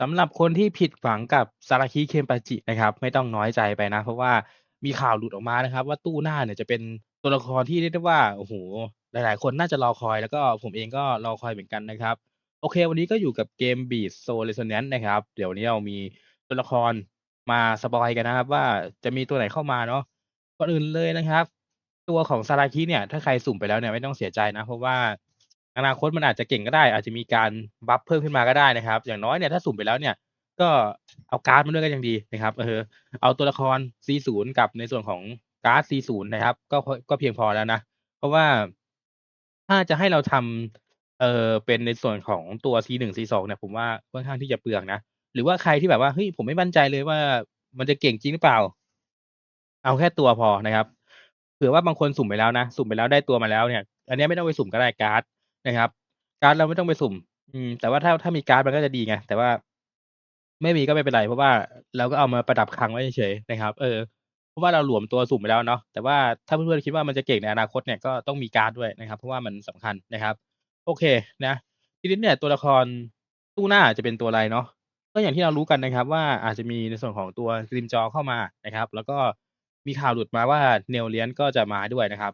สำหรับคนที่ผิดหวังกับซาราคิ เคมปาจินะครับ ไม่ต้องน้อยใจไปนะ เพราะว่ามีข่าวหลุดออกมานะครับ ว่าตู้หน้าเนี่ยจะเป็นตัวละครที่เรียกได้ว่าโอ้โฮหลาย ๆ คนน่าจะรอคอยแล้วก็ผมเองก็รอคอยเหมือนกันนะครับ โอเค วันนี้ก็อยู่กับเกม Beats Soul Resonance นะครับ เดี๋ยววันนี้เรามีตัวละครมาสปอยกันนะครับ ว่าจะมีตัวไหนเข้ามาเนาะก่อนอื่นเลยนะครับ ตัวของซาราคิเนี่ยถ้าใครสุ่มไปแล้วเนี่ยไม่ต้องเสียใจนะ เพราะว่า อนาคตมันอาจจะเก่งก็ได้ อาจจะมีการบัฟเพิ่มขึ้นมาก็ได้นะครับ อย่างน้อยเนี่ยถ้าสุ่มไปแล้วเนี่ย ก็เอาการ์ดมาด้วยก็ยังดีนะครับ เออ เอาตัวละคร C0 กับในส่วนของการ์ด C0 นะครับ ก็พอก็เพียงพอแล้วนะ เพราะว่าถ้าจะให้เราทำเออเป็นในส่วนของตัว C1 C2 เนี่ยผมว่าค่อนข้างที่จะเปลืองนะ หรือว่าใครที่แบบว่าเฮ้ยผมไม่มั่นใจเลยว่ามันจะเก่งจริงหรือเปล่า เอาแค่ตัวพอนะครับเผื่อว่าบางคนสุ่มไปแล้วนะ สุ่มไปแล้วได้ตัวมาแล้วเนี่ย อันนี้ไม่ต้องไปสุ่มก็ได้การ์ด นะครับ การ์ดเราไม่ต้องไปสุ่ม อืม แต่ว่าถ้าถ้ามีการ์ดมันก็จะดีไง แต่ว่าไม่มีก็ไม่เป็นไร เพราะว่าเราก็เอามาประดับคลังไว้เฉยๆนะครับ เออ เพราะว่าเราหลวมตัวสุ่มไปแล้วเนาะ แต่ว่าถ้าเพื่อนๆคิดว่ามันจะเก่งในอนาคตเนี่ยก็ต้องมีการ์ดด้วยนะครับ เพราะว่ามันสำคัญนะครับ โอเค นะ ทีนี้เนี่ยตัวละครตู้หน้าจะเป็นตัวอะไรเนาะ ก็อย่างที่เรารู้กันนะครับ ว่าอาจจะมีในส่วนของตัว Grimmjow เข้ามานะครับ แล้วก็มีข่าวหลุดมาว่า Nelliant ก็จะมาด้วยนะครับ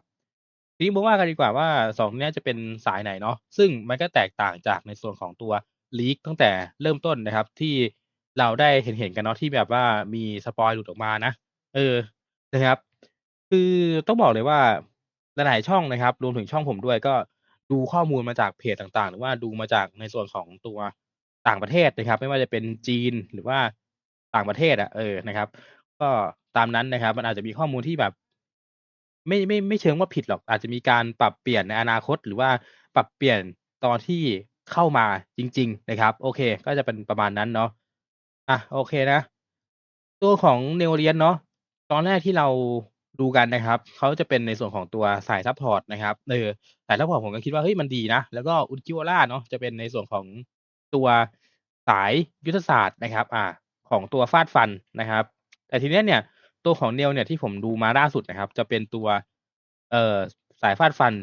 นี้มาว่ากันดีกว่าว่า2เนี้จะเป็นสายไหนเนาะซึ่งมันก็แตกต่างจากในส่วนของตัว leak ตั้งแต่เริ่มต้นนะครับ ที่เราได้เห็นๆกันเนาะที่แบบว่ามีสปอยหลุดออกมานะเออนะครับ คือต้องบอกเลยว่าหลายๆช่องนะครับ รวมถึงช่องผมด้วยก็ดูข้อมูลมาจากเพจต่างๆ หรือว่าดูมาจากในส่วนของตัวต่างประเทศนะครับ ไม่ว่าจะเป็นจีนหรือว่าต่างประเทศอะเออนะครับ ก็ตามนั้นนะครับ มันอาจจะมีข้อมูลที่แบบ ไม่ไม่ไม่เชิงว่าผิดหรอก อาจจะมีการปรับเปลี่ยนในอนาคต หรือว่าปรับเปลี่ยนตอนที่เข้ามาจริง ๆ นะครับ โอเค ก็จะเป็นประมาณนั้นเนาะอะโอเคนะ ตัวของ Nelliant เนาะตอนแรกที่เราดูกันนะครับเขาจะเป็นในส่วนของตัวสายซัปพอร์ตนะครับเออสายซัปพอร์ตผมก็คิดว่าเฮ้ยมันดีนะ แล้วก็ Ulquiorra เนาะจะเป็นในส่วนของตัวสายยุทธศาสตร์นะครับ อ่า ของตัวฟาดฟันนะครับ แต่ทีเนี้ยเนี่ย ตัวของ Nell เนี่ยที่ผมดูมาล่าสุดนะครับ จะเป็นตัวเอ่อสายฟาดฟัน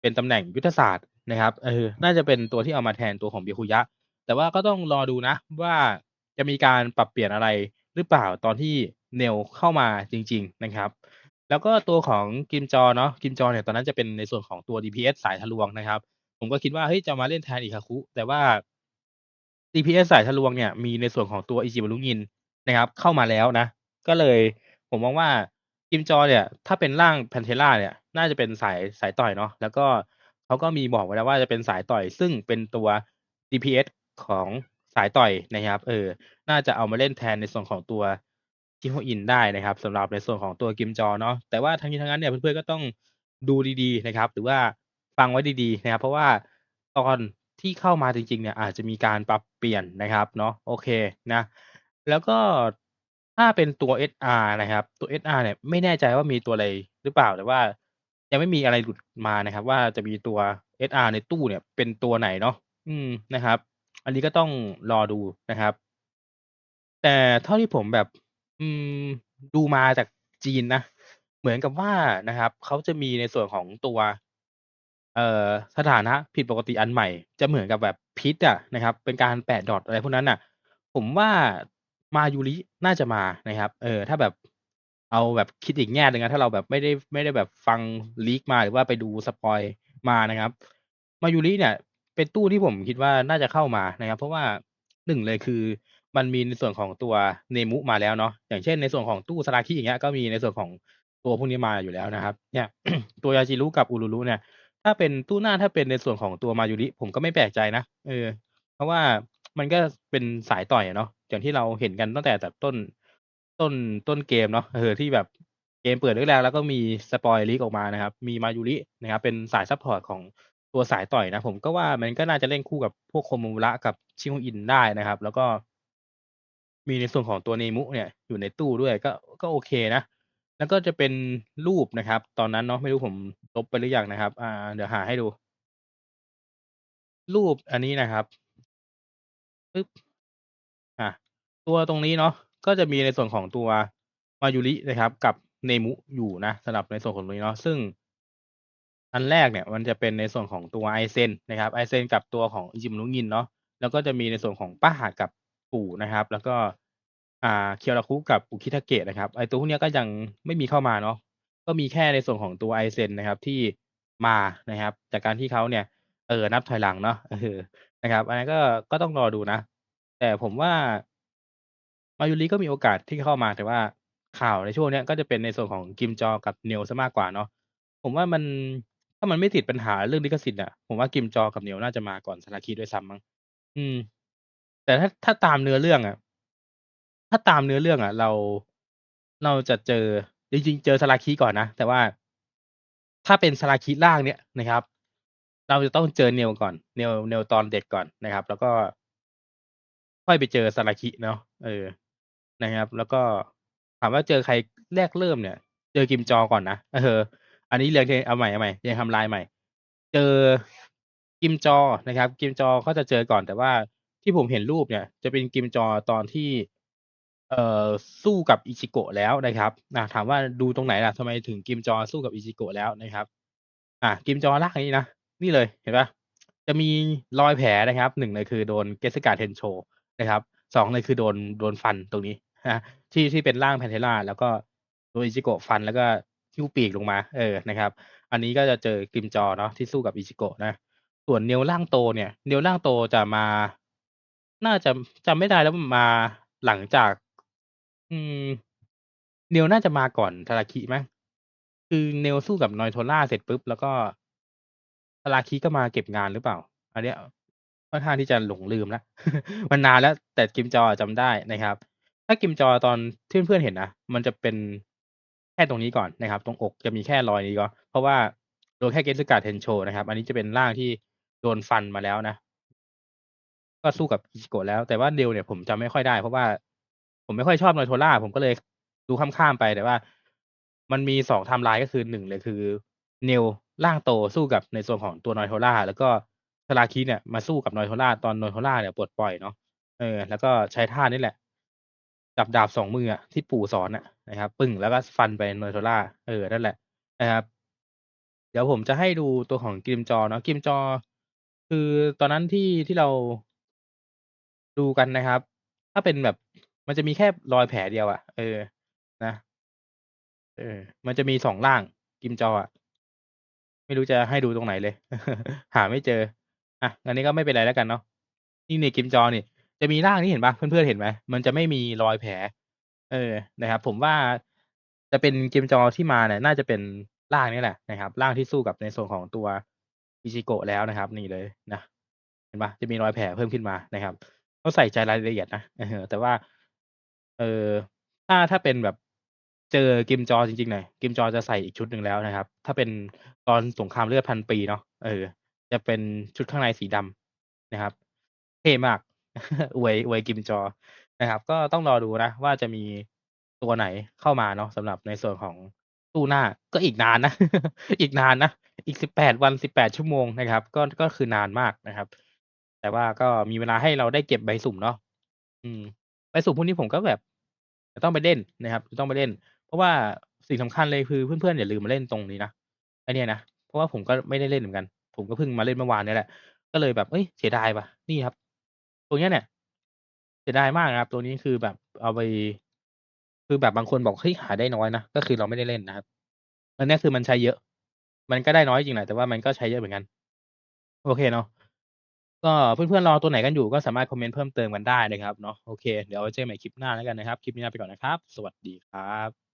เป็นตำแหน่งยุทธศาสตร์นะครับเออน่าจะเป็นตัวที่เอามาแทนตัวของ Byakuya แต่ว่าก็ต้องรอดูนะ ว่าจะมีการปรับเปลี่ยนอะไรหรือเปล่าตอนที่ Nell เข้ามาจริง ๆนะครับ แล้วก็ตัวของ Grimmjow เนาะ Grimmjow เนี่ยตอนนั้นจะเป็นในส่วนของตัว DPS สายทะลวงนะครับ ผมก็คิดว่าเฮ้ยจะมาเล่นแทน Ikkaku แต่ว่า DPS สายทะลวงเนี่ยมีในส่วนของตัว Ichiban นะครับ เข้ามาแล้วนะ ก็เลย ผมมองว่า Grimmjow เนี่ย ถ้าเป็นร่าง Pantera เนี่ย น่าจะเป็นสายสายต่อยเนาะแล้วก็เขาก็มีบอกไว้แล้วว่าจะเป็นสายต่อย ซึ่งเป็นตัว DPS ของสายต่อยนะครับเออ น่าจะเอามาเล่นแทนในส่วนของตัว Chihoin ได้นะครับสำหรับในส่วนของตัว Grimmjow เนาะแต่ว่าทั้งนี้ทั้งนั้นเนี่ยเพื่อนๆก็ต้องดูดีๆนะครับ หรือว่าฟังไว้ดีๆนะครับ เพราะว่าตอนที่เข้ามาจริงๆเนี่ยอาจจะมีการปรับเปลี่ยนนะครับเนาะโอเคนะ แล้วก็ ถ้าเป็นตัว SR นะครับ ตัว SR เนี่ยไม่แน่ใจว่ามีตัวอะไรหรือเปล่า แต่ว่ายังไม่มีอะไรหลุดมานะครับว่า จะมีตัว SR ในตู้เนี่ยเป็นตัวไหนเนาะ อืม นะครับ อันนี้ก็ต้องรอดูนะครับ แต่เท่าที่ผมแบบ อืม ดูมาจากจีนนะ เหมือนกับว่านะครับ เขาจะมีในส่วนของตัว เอ่อ สถานะผิดปกติอันใหม่ จะเหมือนกับแบบพิษอะนะครับ เป็นการแปะดอตอะไรพวกนั้นน่ะ ผมว่า Mayuri น่าจะมานะครับ เออ ถ้าแบบเอาแบบคิดอีกแง่หนึ่งนะถ้าเราแบบไม่ได้ไม่ได้แบบฟัง leak มาหรือว่าไปดูสปอยมานะครับ Mayuri เนี่ย เป็นตู้ที่ผมคิดว่าน่าจะเข้ามานะครับ เพราะว่า1เลยคือมันมีในส่วนของตัว Nemu มาแล้วเนาะอย่างเช่นในส่วนของตู้ Saraki อย่างเงี้ยก็มีในส่วนของตัวพวกนี้มาอยู่แล้วนะครับ เนี่ย ตัว Yachiru กับ Ururu เนี่ย ถ้าเป็นตู้หน้าถ้าเป็นในส่วนของตัว Mayuri ผมก็ไม่แปลกใจนะเออ เพราะว่า มันก็เป็นสายต่อยอะเนาะอย่างที่เราเห็นกันตั้งแต่แบบต้นต้นต้นเกมเนาะเออที่แบบเกมเปิดแรกๆแล้วก็มีสปอยล์ leak ออกมานะครับ มี Mayuri นะครับเป็นสายซัปพอร์ตของตัวสายต่อยนะ ผมก็ว่ามันก็น่าจะเล่นคู่กับพวก Komamura กับ Chihoin ได้นะครับ แล้วก็ มีในส่วนของตัว Nemu เนี่ยอยู่ในตู้ด้วยก็ก็โอเคนะ แล้วก็จะเป็นรูปนะครับ ตอนนั้นเนาะไม่รู้ผมลบไปหรือยังนะครับ อ่า เดี๋ยวหาให้ดู รูปอันนี้นะครับ ปึ๊บ อ่าตัวตรงนี้เนาะก็จะมีในส่วนของตัว Mayuri นะครับกับ Nemu อยู่นะสำหรับในส่วนของตรงนี้เนาะซึ่ง อันแรกเนี่ย มันจะเป็นในส่วนของตัว Aizen นะครับ Aizen กับตัวของ Ichiban เนาะแล้วก็จะมีในส่วนของป้ากับปู่นะครับ แล้วก็อ่าเคียวราคุกับอุคิทาเกะนะครับไอตัวพวกนี้ก็ยังไม่มีเข้ามาเนาะก็มีแค่ในส่วนของตัว Aizen นะครับที่มานะครับ จากการที่เขาเนี่ยเออนับถอยหลังเนาะเออ นะครับ อันนั้นก็ ก็ต้องรอดูนะ แต่ผมว่า Mayuri ก็มีโอกาสที่เข้ามา แต่ว่าข่าวในช่วงเนี้ย ก็จะเป็นในส่วนของ Kimjor กับ Nail เสียมากกว่าเนาะ ผมว่ามัน ถ้ามันไม่ติดปัญหาเรื่องลิขสิทธิ์อะ ผมว่า Kimjor กับ Nail น่าจะมาก่อน Zaraki ด้วยซ้ำมั้ง อืม แต่ถ้า ถ้าตามเนื้อเรื่องอะ ถ้าตามเนื้อเรื่องอะ เรา เราจะเจอ จริง ๆ เจอ Zaraki ก่อนนะ แต่ว่า ถ้าเป็น Zaraki ร่างเนี้ยนะครับ เราจะต้องเจอ Nail ก่อน Nail Nail ตอนเด็กก่อนนะครับ แล้วก็ค่อยไปเจอ Zaraki เนาะเออนะครับ แล้วก็ถามว่าเจอใครแรกเริ่มเนี่ย เจอ Kimjor ก่อนนะเออ อันนี้เรียงเอาใหม่เอาใหม่เรียงทม์ไลน์ใหม่ เจอ Kimjor นะครับ Kimjor ก็จะเจอก่อนแต่ว่าที่ผมเห็นรูปเนี่ย จะเป็น Kimjor ตอนที่ เอ่อสู้กับ Ichigo แล้วนะครับอ่าถามว่าดูตรงไหนล่ะทำไมถึง Kimjor สู้กับ Ichigo แล้วนะครับ อ่า Kimjor ร่างนี้นะ นี่เลยเห็นปล่าจะมีรอยแผลนะครับ1เลยคือโดน Gesuga Tensho นะครับ2เลยคือโดนโดนฟันตรงนี้นะที่ที่เป็นร่าง Pantera แล้วก็โดน Ichigo ฟันแล้วก็หิ้วปีกลงมา เออนะครับ อันนี้ก็จะเจอ Kimjor เนาะที่สู้กับ Ichigo นะ ส่วน Nail ร่างโตเนี่ย Nail ร่างโตจะมา น่าจะจำไม่ได้แล้วมาหลังจาก อืม Nail น่าจะมาก่อน Zaraki มั้งคือ Nail สู้กับ Noitola เสร็จปุ๊บแล้วก็ Zaraki ก็มาเก็บงานหรือเปล่า อันเนี้ยค่อนข้างที่จะหลงลืมแล้ว มันนานแล้ว แต่ Kimjor อะจำได้นะครับ ถ้า Kimjor ตอนที่เพื่อนๆเห็นนะ มันจะเป็นแค่ตรงนี้ก่อนนะครับ ตรงอกจะมีแค่รอยนี้เนาะเพราะว่าโดนแค่ Gesuga Tensho นะครับ อันนี้จะเป็นร่างที่โดนฟันมาแล้วนะ ก็สู้กับ Ichigo แล้ว แต่ว่า Nail เนี่ยผมจำไม่ค่อยได้ เพราะว่าผมไม่ค่อยชอบ Noitola ผมก็เลยดูข้ามๆไป แต่ว่า มันมี2ไทม์ไลน์ก็คือ1เลยคือ Nail ร่างโตสู้กับในส่วนของตัว Noitola แล้วก็ Zaraki เนี่ยมาสู้กับ Noitola ตอน Noitola เนี่ยปลดปล่อยเนาะเออ แล้วก็ใช้ท่านี่แหละจับดาบ2มืออะที่ปู่สอนอะนะครับ ปึ้งแล้วก็ฟันไป Noitola เออนั่นแหละนะครับ เดี๋ยวผมจะให้ดูตัวของ Kimjor เนาะ Kimjor คือตอนนั้นที่ที่เราดูกันนะครับ ถ้าเป็นแบบมันจะมีแค่รอยแผลเดียวอะเออนะเออ มันจะมี2ร่าง Kimjor อะ ไม่รู้จะให้ดูตรงไหนเลย หาไม่เจอ อะอันนี้ก็ไม่เป็นไรแล้วกันเนาะนี่ในี่ Kimjor นี่ จะมีร่างนี้เห็นเปล่าเพื่อนๆเห็นไหมมันจะไม่มีรอยแผล เออนะครับ ผมว่าจะเป็น Kimjor ที่มาเนี่ยน่าจะเป็นร่างนี้แหละนะครับร่างที่สู้กับในส่วนของตัว Ichigo แล้วนะครับ นี่เลยนะเห็นปล่าจะมีรอยแผลเพิ่มขึ้นมานะครับเขาใส่ใจรายละเอียดนะแต่ว่า เออถ้าถ้าเป็นแบบ เจอ Kimjor จริงๆเนี่ย Kimjor จะใส่อีกชุดหนึ่งแล้วนะครับ ถ้าเป็นตอนสงครามเลือดพันปีเนาะเออ จะเป็นชุดข้างในสีดำนะครับ เท่มากอวยอวย Kimjor นะครับ ก็ต้องรอดูนะว่าจะมีตัวไหนเข้ามาเนาะสำหรับในส่วนของตู้หน้าก็อีกนานนะ อีกนานนะ อีก18วัน18ชั่วโมงนะครับ ก็ก็คือนานมากนะครับ แต่ว่าก็มีเวลาให้เราได้เก็บใบสุ่มเนาะอืม ใบสุ่มพวกนี้ผมก็แบบจะต้องไปเล่นนะครับจะต้องไปเล่น เพราะว่าสิ่งสำคัญเลยคือเพื่อนๆอย่าลืมมาเล่นตรงนี้นะไอเนี่ยนะ เพราะว่าผมก็ไม่ได้เล่นเหมือนกัน ผมก็เพิ่งมาเล่นเมื่อวานเนี่ยแหละ ก็เลยแบบเฮ้ยเสียดายว่ะนี่ครับ ตัวเนี้ยเนี่ยเสียดายมากนะครับ ตัวนี้คือแบบเอาไปคือแบบบางคนบอกเฮ้ยหาได้น้อยนะก็คือเราไม่ได้เล่นนะครับอันเนี้ยคือมันใช้เยอะ มันก็ได้น้อยจริงแหละแต่ว่ามันก็ใช้เยอะเหมือนกัน โอเคเนาะก็เพื่อนๆรอตัวไหนกันอยู่ก็สามารถคอมเมนต์เพิ่มเติมกันได้นะครับเนาะโอเค เดี๋ยวไว้เจอกันใหม่คลิปหน้าแล้วกันนะครับ คลิปนี้ลาไปก่อนนะครับ สวัสดีครับ